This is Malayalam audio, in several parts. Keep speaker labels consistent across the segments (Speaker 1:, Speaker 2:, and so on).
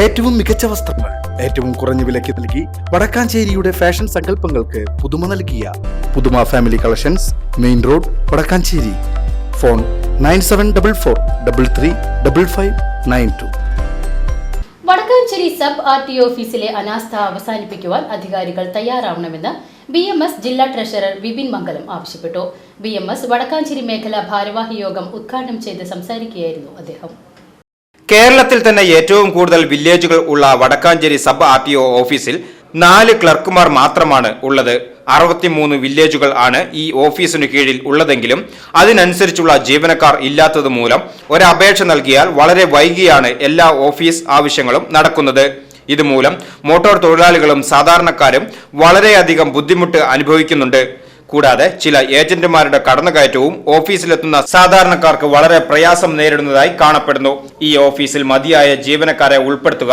Speaker 1: ഏറ്റവും മികച്ച വസ്ത്രങ്ങൾ ഏറ്റവും കുറഞ്ഞ വിലയ്ക്ക് നൽകി വടക്കാഞ്ചേരിയുടെ ഫാഷൻ സങ്കല്പങ്ങൾക്ക് പുതുമ നൽകിയ പുതുമ family collections main road Vadakkanchery phone nine seven double four double three double five nine two
Speaker 2: Vadakkanchery sub R T ഓഫീസിലെ അനാസ്ഥ അവസാനിപ്പിക്കുവാൻ അധികാരികൾ തയ്യാറാവണമെന്ന് ബി എം എസ് ജില്ലാ ട്രഷറർ വിപിൻ മംഗലം ആവശ്യപ്പെട്ടു ബി എം എസ് വടക്കാഞ്ചേരി മേഖല ഭാരവാഹി യോഗം ഉദ്ഘാടനം ചെയ്ത് സംസാരിക്കുകയായിരുന്നു അദ്ദേഹം
Speaker 3: കേരളത്തിൽ തന്നെ ഏറ്റവും കൂടുതൽ വില്ലേജുകൾ ഉള്ള Vadakkanchery sub R T O ഓഫീസിൽ നാല് ക്ലർക്കുമാർ മാത്രമാണ് ഉള്ളത് അറുപത്തിമൂന്ന് വില്ലേജുകൾ ആണ് ഈ ഓഫീസിനു കീഴിൽ ഉള്ളതെങ്കിലും അതിനനുസരിച്ചുള്ള ജീവനക്കാർ ഇല്ലാത്തത് മൂലം ഒരപേക്ഷ നൽകിയാൽ വളരെ വൈകിയാണ് എല്ലാ ഓഫീസ് ആവശ്യങ്ങളും നടക്കുന്നത് ഇതുമൂലം മോട്ടോർ തൊഴിലാളികളും സാധാരണക്കാരും വളരെയധികം ബുദ്ധിമുട്ട് അനുഭവിക്കുന്നുണ്ട് കൂടാതെ ചില ഏജന്റുമാരുടെ കടന്നുകയറ്റവും ഓഫീസിലെത്തുന്ന സാധാരണക്കാർക്ക് വളരെ പ്രയാസം നേരിടുന്നതായി കാണപ്പെടുന്നു ഈ ഓഫീസിൽ മതിയായ ജീവനക്കാരെ ഉൾപ്പെടുത്തുക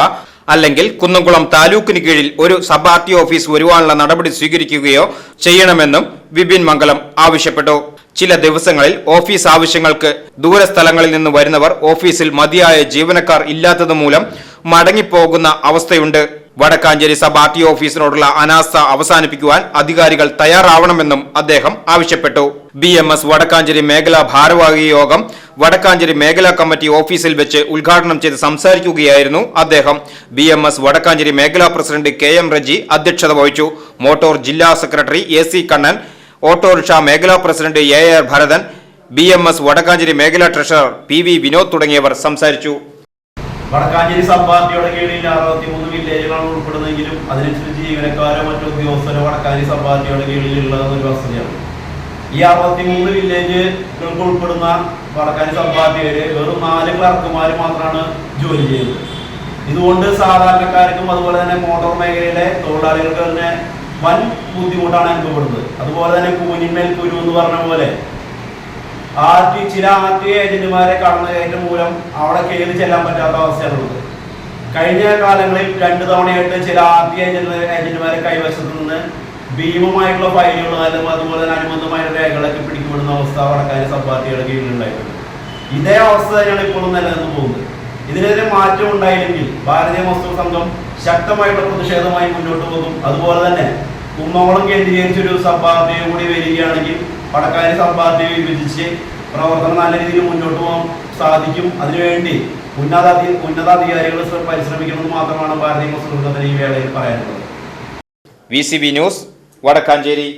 Speaker 3: അല്ലെങ്കിൽ കുന്നംകുളം താലൂക്കിന് കീഴിൽ ഒരു സബ് ആർ ടി ഓഫീസ് വരുവാനുള്ള നടപടി സ്വീകരിക്കുകയോ ചെയ്യണമെന്നും വിപിൻ മംഗലം ആവശ്യപ്പെട്ടു ചില ദിവസങ്ങളിൽ ഓഫീസ് ആവശ്യങ്ങൾക്ക് ദൂരസ്ഥലങ്ങളിൽ നിന്ന് വരുന്നവർ ഓഫീസിൽ മതിയായ ജീവനക്കാർ ഇല്ലാത്തതുമൂലം മടങ്ങിപ്പോകുന്ന അവസ്ഥയുണ്ട് വടക്കാഞ്ചേരി സബ് ആർ ടി ഓഫീസിനോടുള്ള അനാസ്ഥ അവസാനിപ്പിക്കുവാൻ അധികാരികൾ തയ്യാറാവണമെന്നും അദ്ദേഹം ആവശ്യപ്പെട്ടു ബി എം എസ് വടക്കാഞ്ചേരി മേഖലാ ഭാരവാഹി യോഗം വടക്കാഞ്ചേരി മേഖലാ കമ്മിറ്റി ഓഫീസിൽ വെച്ച് ഉദ്ഘാടനം ചെയ്ത് സംസാരിക്കുകയായിരുന്നു അദ്ദേഹം ബി എം എസ് വടക്കാഞ്ചേരി മേഖലാ പ്രസിഡന്റ് കെ എം റജി അധ്യക്ഷത വഹിച്ചു മോട്ടോർ ജില്ലാ secretary A C Kannan autorickshaw മേഖലാ president A R Bharathan B M S Vadakkanchery മേഖലാ ട്രഷറർ പി വി വിനോദ് തുടങ്ങിയവർ സംസാരിച്ചു
Speaker 4: വടക്കാഞ്ചേരി സബ് പാർട്ടിയുടെ കീഴിൽ അറുപത്തി മൂന്ന് വില്ലേജുകളാണ് ഉൾപ്പെടുന്നതെങ്കിലും അതിനനുസരിച്ച് ജീവനക്കാരോ മറ്റു ഉദ്യോഗസ്ഥരോ വടക്കാഞ്ചേരി സബ് പാർട്ടിയുടെ കീഴിലുള്ളതെന്ന് ഒരു വസ്തുതയാണ് ഈ അറുപത്തി മൂന്ന് വില്ലേജുകൾക്ക് ഉൾപ്പെടുന്ന വടക്കാഞ്ചേരി സബ് പാർട്ടിയില് വെറും നാല് ക്ലർക്കുമാർ മാത്രമാണ് ജോലി ചെയ്യുന്നത് ഇതുകൊണ്ട് സാധാരണക്കാർക്കും അതുപോലെ തന്നെ മോട്ടോർ മേഖലയിലെ തൊഴിലാളികൾക്ക് തന്നെ വൻ ബുദ്ധിമുട്ടാണ് അനുഭവപ്പെടുന്നത് അതുപോലെ തന്നെ കൂനിമേൽ കുരു എന്ന് പറഞ്ഞ പോലെ ആർ ചില ആർ ഏജന്റുമാരെ കടന്നു കയറ്റം മൂലം അവിടെ കയറി ചെല്ലാൻ പറ്റാത്ത അവസ്ഥയാണുള്ളത് കഴിഞ്ഞ കാലങ്ങളിൽ രണ്ട് തവണയായിട്ട് ചില ആർ ഏജന്റ് ഏജന്റുമാരെ കൈവശത്ത് നിന്ന് ഭീമമായിട്ടുള്ള ഫയലുകളും അതുപോലെ തന്നെ അനുബന്ധമായ രേഖകളൊക്കെ പിടിക്കപ്പെടുന്ന അവസ്ഥ വടക്കാരി സബ്പാർട്ടികളുടെ കീഴിലുണ്ടായിട്ടുണ്ട് ഇതേ അവസ്ഥ തന്നെയാണ് ഇപ്പോഴും നിലനിന്ന് പോകുന്നത് ഇതിനെതിരെ മാറ്റം ഉണ്ടായില്ലെങ്കിൽ ഭാരതീയ വസ്തു സംഘം ശക്തമായിട്ടുള്ള പ്രതിഷേധമായി മുന്നോട്ട് പോകും അതുപോലെ തന്നെ കുമ്മകുളം കേന്ദ്രീകരിച്ചൊരു സബ്ബാർട്ടിയെ കൂടി വരികയാണെങ്കിൽ വടക്കാരി സബ്പാർട്ടിയെ വിഭജിച്ച് പ്രവർത്തനം നല്ല രീതിയിൽ മുന്നോട്ട് പോകാൻ സാധിക്കും അതിനുവേണ്ടി ഉന്നതാധി ഉന്നതാധികാരികൾ എന്ന് മാത്രമാണ് ഭാരതീയ മുസ്ലിം ഈ വേളയിൽ
Speaker 5: പറയാനുള്ളത് വി ന്യൂസ് വടക്കാഞ്ചേരി